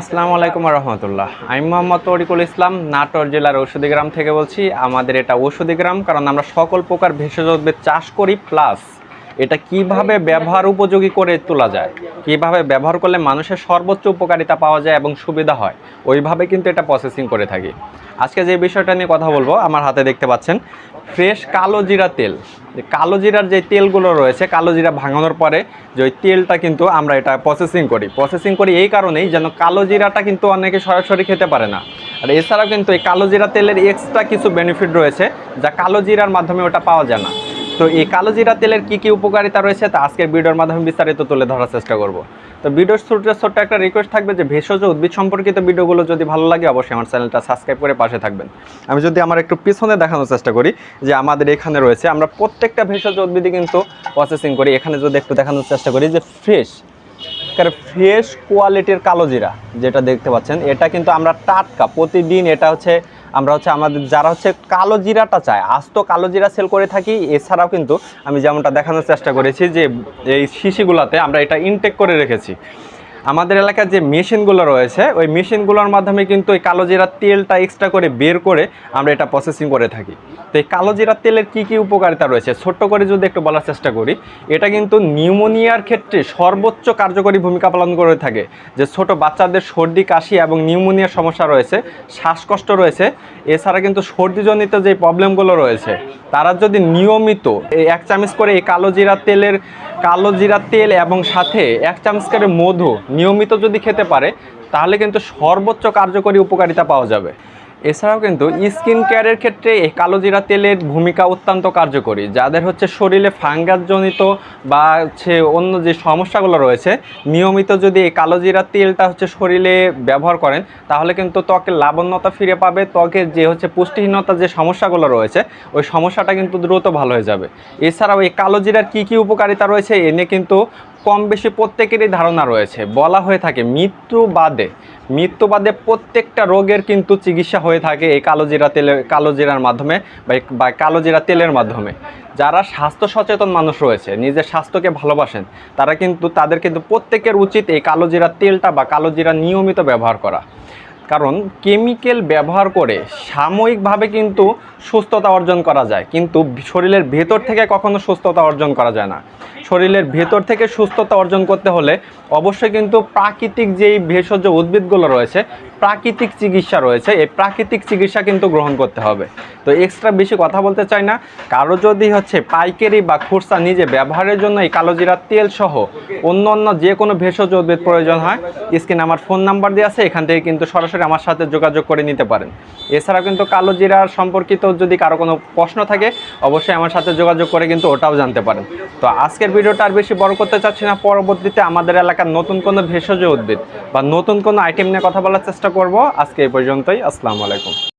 আসসালামু আলাইকুম রহমতুল্লাহ। আমি মোহাম্মদ তরিকুল ইসলাম, নাটোর জেলার ঔষধি গ্রাম থেকে বলছি। আমাদের এটা ঔষধি গ্রাম, কারণ আমরা সকল প্রকার ভেষজ উদ্ভিদ চাষ করি প্লাস এটা কীভাবে ব্যবহার উপযোগী করে তোলা যায়? কীভাবে ব্যবহার করলে মানুষের সর্বোচ্চ উপকারিতা পাওয়া যায় এবং সুবিধা হয়? ওইভাবে কিন্তু এটা প্রসেসিং করে থাকি। আজকে যে বিষয়টা নিয়ে কথা বলব, আমার হাতে দেখতে পাচ্ছেন, ফ্রেশ কালো জিরা তেল। কালো জিরার যে তেলগুলো রয়েছে, কালো জিরা ভাঙানোর পরে যে ওই তেলটা কিন্তু আমরা এটা প্রসেসিং করি। প্রসেসিং করি এই কারণেই যেন কালো জিরাটা কিন্তু অনেকে সরাসরি খেতে পারে না। আর এছাড়াও কিন্তু এই কালো জিরা তেলের এক্সট্রা কিছু বেনিফিট রয়েছে, যা কালো জিরার মাধ্যমে ওটা পাওয়া যায় না। তো এই কালো জিরা তেলের কী কী উপকারিতা রয়েছে তা আজকের ভিডিওর মাধ্যমে বিস্তারিত তুলে ধরার চেষ্টা করব। তো ভিডিওর শুরুতে ছোট্ট একটা রিকোয়েস্ট থাকবে যে ভেষজ উদ্ভিদ সম্পর্কিত ভিডিওগুলো যদি ভালো লাগে অবশ্যই আমার চ্যানেলটা সাবস্ক্রাইব করে পাশে থাকবেন। আমি যদি আমার একটু পিছনে দেখানোর চেষ্টা করি যে আমাদের এখানে রয়েছে, আমরা প্রত্যেকটা ভেষজ উদ্ভিদই কিন্তু প্রসেসিং করি। এখানে যদি একটু দেখানোর চেষ্টা করি যে ফ্রেশ ফ্রেশ কোয়ালিটির কালো জিরা যেটা দেখতে পাচ্ছেন, এটা কিন্তু আমরা টাটকা, প্রতিদিন এটা হচ্ছে আমরা হচ্ছে আমাদের যারা হচ্ছে কালো জিরাটা চায় আজ তো কালো জিরা সেল করে থাকি, এছাড়াও কিন্তু আমি যেমনটা দেখানোর চেষ্টা করেছি যে এই শিশিগুলাতে আমরা এটা ইনটেক করে রেখেছি। আমাদের এলাকার যে মেশিনগুলো রয়েছে, ওই মেশিনগুলোর মাধ্যমে কিন্তু এই কালো জিরার তেলটা এক্সট্রা করে বের করে আমরা এটা প্রসেসিং করে থাকি। তো এই কালো জিরার তেলের কী কী উপকারিতা রয়েছে? ছোট্ট করে যদি একটু বলার চেষ্টা করি, এটা কিন্তু নিউমোনিয়ার ক্ষেত্রে সর্বোচ্চ কার্যকরী ভূমিকা পালন করে থাকে। যে ছোট বাচ্চাদের সর্দি, কাশি এবং নিউমোনিয়ার সমস্যা রয়েছে, শ্বাসকষ্ট রয়েছে, এছাড়া কিন্তু সর্দিজনিত যে প্রবলেমগুলো রয়েছে, তারা যদি নিয়মিত এক চামচ করে এই কালো জিরা তেলের কালো জিরা তেল এবং সাথে এক চামচ করে মধু নিয়মিত যদি খেতে পারে, তাহলে কিন্তু সর্বোচ্চ কার্যকরী উপকারিতা পাওয়া যাবে। এছাড়াও কিন্তু স্কিন কেয়ারের ক্ষেত্রে এই কালো জিরা তেলের ভূমিকা অত্যন্ত কার্যকরী, যাদের হচ্ছে শরীরে ফাঙ্গাসজনিত বা হচ্ছে অন্য যে সমস্যাগুলো রয়েছে, নিয়মিত যদি এই কালো জিরা তেলটা হচ্ছে শরীরে ব্যবহার করেন, তাহলে কিন্তু ত্বকের লাবণ্যতা ফিরে পাবে ত্বকের যে হচ্ছে পুষ্টিহীনতা যে সমস্যাগুলো রয়েছে, ওই সমস্যাটা কিন্তু দ্রুত ভালো হয়ে যাবে। এছাড়াও এই কালো জিরার কী কী উপকারিতা রয়েছে, এ নিয়ে কিন্তু কম বেশি প্রত্যেকেরই ধারণা রয়েছে। বলা হয়ে থাকে মৃত্যু বাদে মৃত্যু বাদে প্রত্যেকটা রোগের কিন্তু চিকিৎসা হয়ে থাকে এই কালোজিরা তেলের কালো জিরার মাধ্যমে বা কালোজিরা তেলের মাধ্যমে। যারা স্বাস্থ্য সচেতন মানুষ রয়েছে, নিজের স্বাস্থ্যকে ভালোবাসেন, তারা কিন্তু, তাদের কিন্তু প্রত্যেকের উচিত এই কালো জিরা তেলটা বা কালো জিরা নিয়মিত ব্যবহার করা। কারণ কেমিক্যাল ব্যবহার করে সাময়িকভাবে কিন্তু সুস্থতা অর্জন করা যায়। কিন্তু শরীরের ভেতর থেকে কখনো সুস্থতা অর্জন করা যায় না। শরীরের ভেতর থেকে সুস্থতা অর্জন করতে হলে অবশ্যই কিন্তু প্রাকৃতিক যেই ভেষজ উদ্ভিদগুলো রয়েছে, প্রাকৃতিক চিকিৎসা রয়েছে, এই প্রাকৃতিক চিকিৎসা কিন্তু গ্রহণ করতে হবে। তো এক্সট্রা বেশি কথা বলতে চাই না। কারও যদি হচ্ছে পাইকারি বা খুরসা নিজে ব্যবহারের জন্য এই কালোজিরা তেল সহ অন্য অন্য যে কোনো ভেষজ উদ্ভিদ প্রয়োজন হয়, স্ক্রিনে আমার ফোন নাম্বার দেওয়া আছে, এখান থেকে কিন্তু সরাসরি আমার সাথে যোগাযোগ করে নিতে পারেন। এছাড়াও কিন্তু কালো জিরার সম্পর্কিত যদি কারও কোনো প্রশ্ন থাকে, অবশ্যই আমার সাথে যোগাযোগ করে কিন্তু ওটাও জানতে পারেন। তো আজকের ভিডিওটা আর বেশি বড় করতে চাচ্ছি না, পরবর্তীতে আমাদের এলাকার নতুন কোনো ভেষজ উদ্ভিদ বা নতুন কোনো আইটেম নিয়ে কথা বলার চেষ্টা করব। আজকে এই পর্যন্তই, আসসালামু আলাইকুম।